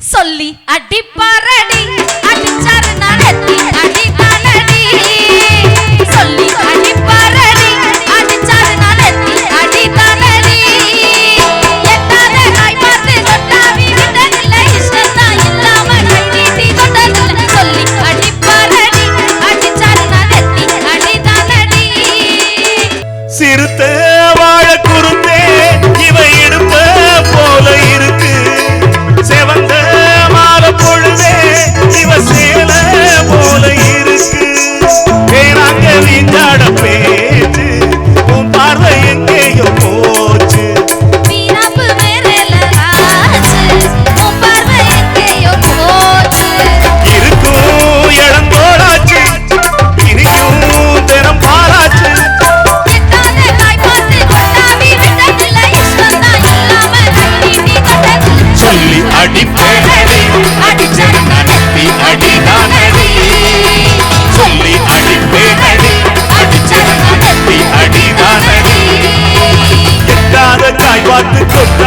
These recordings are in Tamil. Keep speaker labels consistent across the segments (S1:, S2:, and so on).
S1: சொல்லி அடிப்பாரடி அடிச்சாரு நரத்தி அடிதானடி சொல்லி அடிப்பாரடி அடிச்சாரு நடத்தி அடிதானடி எட்டாத நாய் பார்த்து கொட்டாவி விட்டதில்ல இஷ்டம்தான் இல்லாம கை நீட்டி சொல்லி அடிப்பாரடி அடிச்சாரு
S2: சிறுத்த வாழ குறுத்தே பொழுதே
S1: சிவசே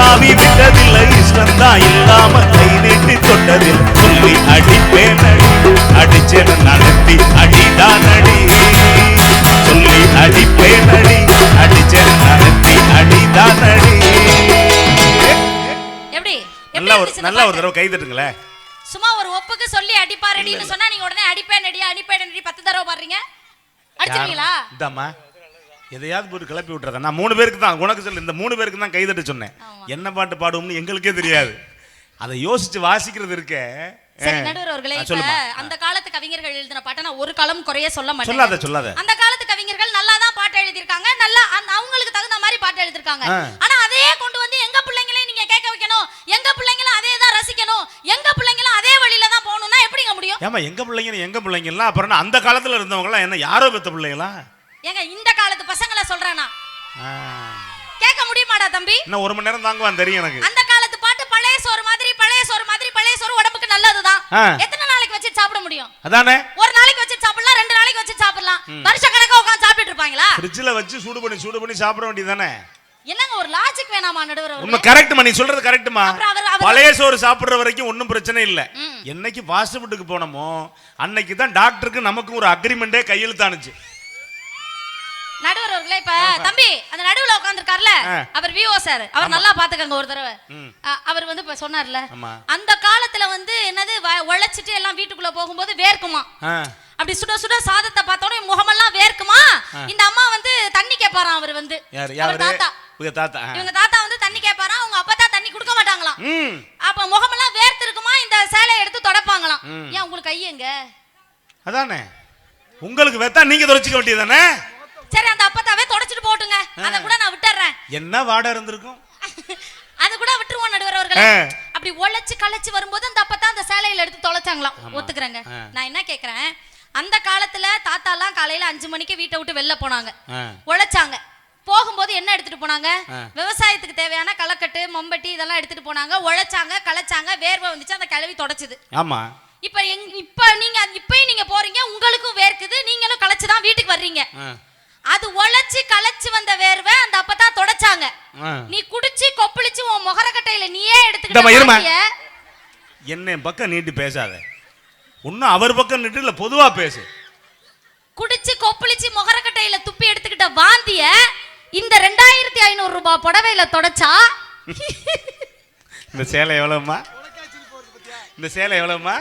S1: கொட்டாவி விட்டதில்லை. இஷ்டம்தான் இல்லாம கை நீட்டி
S2: தொட்டதில். சொல்லி அடிப்பேனடி அடிச்சது நடத்தி அடிதானடி சொல்லி அடிப்பேனடி அடிச்சது நடத்தி அடிதானடி
S1: எப்படி? எப்படி
S2: நல்ல ஒரு நல்ல ஒரு? தடவை கை தட்டுங்களேன்
S1: சும்மா ஒரு ஒப்புக்கு சொல்லி அடிப்பாரடின்னு சொன்னா நீங்க உடனே அடிப்பேன் அடி அடிப்பேன் அடி பத்து தடவை பாடுறீங்க? அடிச்சிருவீங்களா?
S2: இதாம்மா எதையாவது போட்டு கிளப்பி விட்டுறத? நான் மூணு பேருக்கு தான். உனக்கு சொல்லு இந்த மூணு பேருக்கு தான் கைதட்ட சொன்னேன். என்ன பாட்டு பாடுவோம்னு எங்களுக்கே தெரியாது. அதை யோசிச்சு வாசிக்கிறது இருக்க.
S1: சரி நடுவர் அவர்களே இப்ப
S2: சொல்லுமா?
S1: அந்த காலத்து கவிஞர்கள் எழுதின பாட்டை நான் ஒரு காலம் குறைய சொல்ல மாட்டேன்
S2: சொல்லாத சொல்லாத.
S1: அந்த காலத்து கவிஞர்கள் நல்லா தான் பாட்டு எழுதியிருக்காங்க. நல்லா அவங்களுக்கு தகுந்த மாதிரி பாட்டு எழுதியிருக்காங்க. ஆனா அதே கொண்டு வந்து எங்க பிள்ளைங்களையும் நீங்க கேட்க வைக்கணும். எங்க பிள்ளைங்களும் அதே தான் ரசிக்கணும். எங்க பிள்ளைங்களும் அதே வழியில தான் போகணும்னா எப்படிங்க முடியும்?
S2: ஏமா எங்க பிள்ளைங்க எங்க பிள்ளைங்கலாம் அப்புறம் அந்த காலத்துல இருந்தவங்க எல்லாம் என்ன யாரோ பெத்த பிள்ளைங்களா?
S1: ஏங்க இந்த காலத்து பசங்களை சொல்றேனா. கேட்க முடியுமாடா தம்பி?
S2: இன்னும் ஒரு மணி நேரம் தாங்குவான் தெரியும் எனக்கு.
S1: அந்த காலத்து பாட்டு பழைய சோறு மாதிரி பழைய சோறு மாதிரி பழைய சோறு உடம்புக்கு நல்லதுதான். எத்தனை நாளைக்கு வச்சு சாப்பிட முடியும்?
S2: அதானே?
S1: ஒரு நாளைக்கு வச்சு சாப்பிடலாம் ரெண்டு நாளைக்கு வச்சு சாப்பிடலாம். வருஷ கணக்கா உட்காந்து சாப்பிட்டு இருப்பாங்களா?
S2: ஃப்ரிட்ஜில் வச்சு சூடு பண்ணி சூடு பண்ணி சாப்பிட வேண்டியதானே
S1: என்னங்க ஒரு லாஜிக் வேணாமா நடுவர்
S2: உண்மை கரெக்ட்மா நீ சொல்றது கரெக்ட்மா பழைய சோறு சாப்பிடுற வரைக்கும் ஒன்றும் பிரச்சனை இல்லை. என்னைக்கு ஃபாஸ்ட் ஃபுட்டுக்கு போனோமோ அன்னைக்கு தான் டாக்டருக்கு நமக்கு ஒரு அக்ரிமெண்டே கையெழுத்தானுச்சு.
S1: நடுவர் அவர்களே இப்ப தம்பி அந்த நடுவுல உட்கார்ந்திருக்கார்ல. அவர் விஓ சார். அவர் நல்லா பாத்துக்கங்க ஒரு தடவை. அவர் வந்து இப்ப சொன்னார்ல. அந்த காலத்துல வந்து என்னது உழைச்சிட்டு எல்லாம் வீட்டுக்குள்ள போகும்போது வேர்க்குமா? அப்படி சுட சுட சாதத்தை பார்த்தோன்னே முகமெல்லாம் வேர்க்குமா? இந்த அம்மா வந்து தண்ணி கேட்பாராம் அவர் வந்து. தாத்தா.
S2: உங்க தாத்தா.
S1: இவங்க தாத்தா வந்து தண்ணி கேட்பாராம் அவங்க அப்பா தான் தண்ணி கொடுக்க மாட்டாங்களாம். அப்ப முகமெல்லாம் வேர்த்து இருக்குமா இந்த சேலையை எடுத்து தொடப்பாங்களாம். ஏன் உங்களுக்கு கை எங்க?
S2: அதானே? உங்களுக்கு வெத்தா நீங்க துடைச்சிக்க வேண்டியதானே
S1: சரி அந்த அப்பத்தாவே தொடச்சிட்டு போட்டுங்க. அதை கூட நான் விட்டுறேன்.
S2: என்ன வாடை இருந்திருக்கும்?
S1: அது கூட விட்டுருவோம் நடுவர் அவர்களே. அப்படி உழைச்சு களைச்சு வரும்போது அந்த அப்பதான் அந்த சேலையில எடுத்து தொலைச்சாங்களாம். ஒத்துக்கிறேங்க. நான் என்ன கேக்குறேன்? அந்த காலத்துல தாத்தாலாம் காலையில அஞ்சு மணிக்கு வீட்டை விட்டு வெளில போனாங்க. உழைச்சாங்க போகும்போது என்ன எடுத்துட்டு போனாங்க. விவசாயத்துக்கு தேவையான களக்கட்டு மம்பட்டி இதெல்லாம் எடுத்துட்டு போனாங்க. உழைச்சாங்க களைச்சாங்க வேர்வை வந்துச்சு அந்த கிளவி தொடச்சுது.
S2: ஆமா.
S1: இப்ப இப்ப நீங்க இப்பயும் நீங்க போறீங்க உங்களுக்கும் வேர்க்குது நீங்களும் களைச்சு தான் வீட்டுக்கு வர்றீங்க. அது உழைச்சு களைச்சு வந்த வேர்வை அந்த அப்பதான் தொடச்சாங்க. நீ குடிச்சு கொப்பளிச்சு உன் முகரக்கட்டையில நீயே. எடுத்துக்கிட்ட
S2: என்ன பக்கம் நீட்டி பேசாத. ஒன்னும் அவர் பக்கம் நீட்டு இல்ல பொதுவா பேசு.
S1: குடிச்சு கொப்பளிச்சு முகரக்கட்டையில துப்பி எடுத்துக்கிட்ட வாந்திய இந்த ரெண்டாயிரத்தி ஐநூறு ரூபாய் புடவையில தொடச்சா?
S2: இந்த சேலை எவ்வளவுமா இந்த சேலை எவ்வளவுமா